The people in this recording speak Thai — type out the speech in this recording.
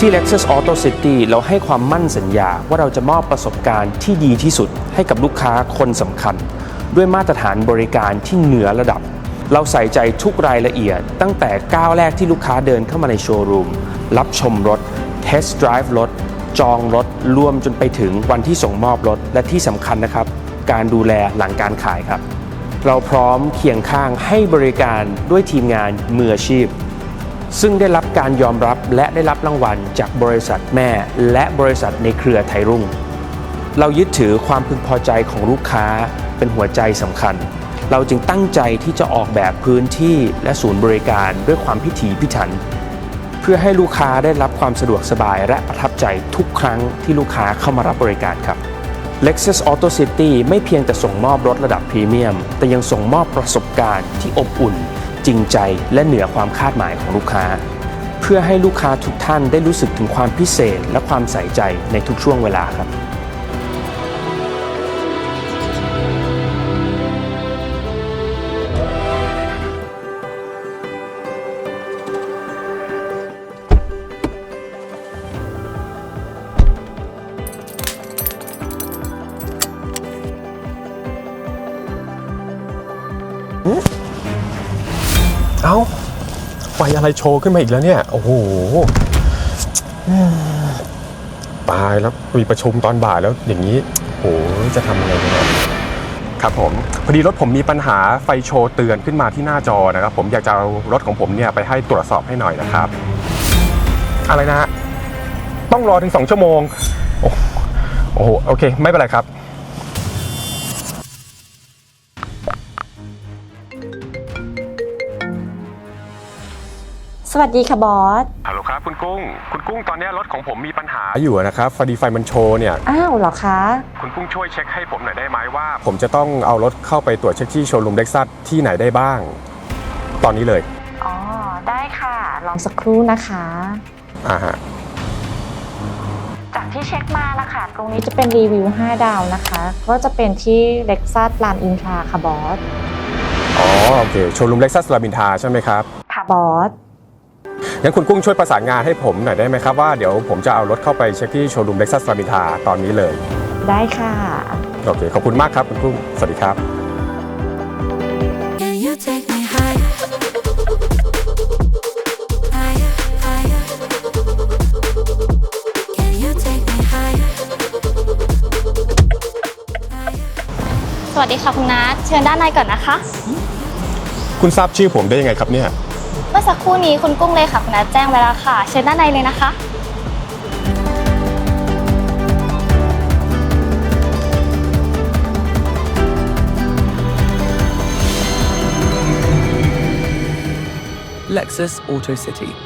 ที่ Lexus Auto City เราให้ความมั่นสัญญาว่าเราจะมอบประสบการณ์ที่ดีที่สุดให้กับลูกค้าคนสำคัญ ด้วยมาตรฐานบริการที่เหนือระดับ เราใส่ใจทุกรายละเอียด ตั้งแต่ก้าวแรกที่ลูกค้าเดินเข้ามาในโชว์รูม รับชมรถเทสต์ไดรฟ์รถ จองรถ รวมจนไปถึงวันที่ส่งมอบรถ และที่สำคัญนะครับ การดูแลหลังการขายครับ เราพร้อมเคียงข้างให้บริการด้วยทีมงานมืออาชีพ ซึ่งได้รับการยอมรับและได้รับรางวัลจากบริษัทแม่ และบริษัทในเครือไทยรุ่ง เรายึดถือความพึงพอใจของลูกค้าเป็นหัวใจสำคัญ เราจึงตั้งใจที่จะออกแบบพื้นที่และศูนย์บริการด้วยความพิถีพิถัน เพื่อให้ลูกค้าได้รับความสะดวกสบายและประทับใจทุกครั้งที่ลูกค้าเข้ามารับบริการครับ Lexus Auto City ไม่เพียงแต่ส่งมอบรถระดับพรีเมียม แต่ยังส่งมอบประสบการณ์ที่อบอุ่น จริงใจ และเหนือความคาดหมายของลูกค้า เพื่อให้ลูกค้าทุกท่านได้รู้สึกถึงความพิเศษ และความใส่ใจในทุกช่วงเวลาครับ เอ้าไฟอะไรโชว์ขึ้นมาอีกแล้วเนี่ย โอ้โหตายแล้วมีประชุมตอนบ่ายแล้วอย่างนี้โอ้โหจะทำยังไงดีเนี่ยครับผมพอดีรถผมมีปัญหาไฟโชว์เตือนขึ้นมาที่หน้าจอนะครับ ผมอยากจะเอารถของผมเนี่ยไปให้ตรวจสอบให้หน่อยนะครับ อะไรนะฮะต้องรอถึงสองชั่วโมงโอ้โหโอเค ไม่เป็นไรครับ สวัสดีค่ะบอส ฮัลโหลครับคุณกุ้ง คุณกุ้งตอนนี้รถของผมมีปัญหาอยู่นะครับพอดีไฟมันโชว์เนี่ย อ้าวเหรอคะ คุณกุ้งช่วยเช็คให้ผมหน่อยได้ไหมว่า ผมจะต้องเอารถเข้าไปตรวจเช็คที่โชว์รูมเล็กซัสที่ไหนได้บ้าง ตอนนี้เลย อ๋อ ได้ค่ะลองสักครู่นะคะ อ่าฮะ จากที่เช็คมานะคะ ตรงนี้จะเป็นรีวิว 5 ดาวนะคะ ก็จะเป็นที่เล็กซัสลานอินทราค่ะบอส อ๋อ โอเค โชว์รูมเล็กซัสลามินทาใช่ไหมครับ ค่ะบอส งั้นคุณกุ้งช่วยประสานงานให้ผมหน่อยได้ไหมครับว่าเดี๋ยวผมจะเอารถเข้าไปเช็คที่โชว์รูมเล็กซัสลามินทาตอนนี้เลย ได้ค่ะ โอเค ขอบคุณมากครับคุณกุ้ง สวัสดีครับ Can you take me higher? Higher, higher. Can you take me higher? สวัสดีค่ะคุณนัทเชิญด้านในก่อนนะคะ คุณทราบชื่อผมได้ยังไงครับเนี่ยเมื่อสักครู่นี้คุณกุ้งเลยค่ะคุณนัทแจ้งไว้แล้วค่ะ เชิญด้านในเลยนะคะ Lexus Auto City.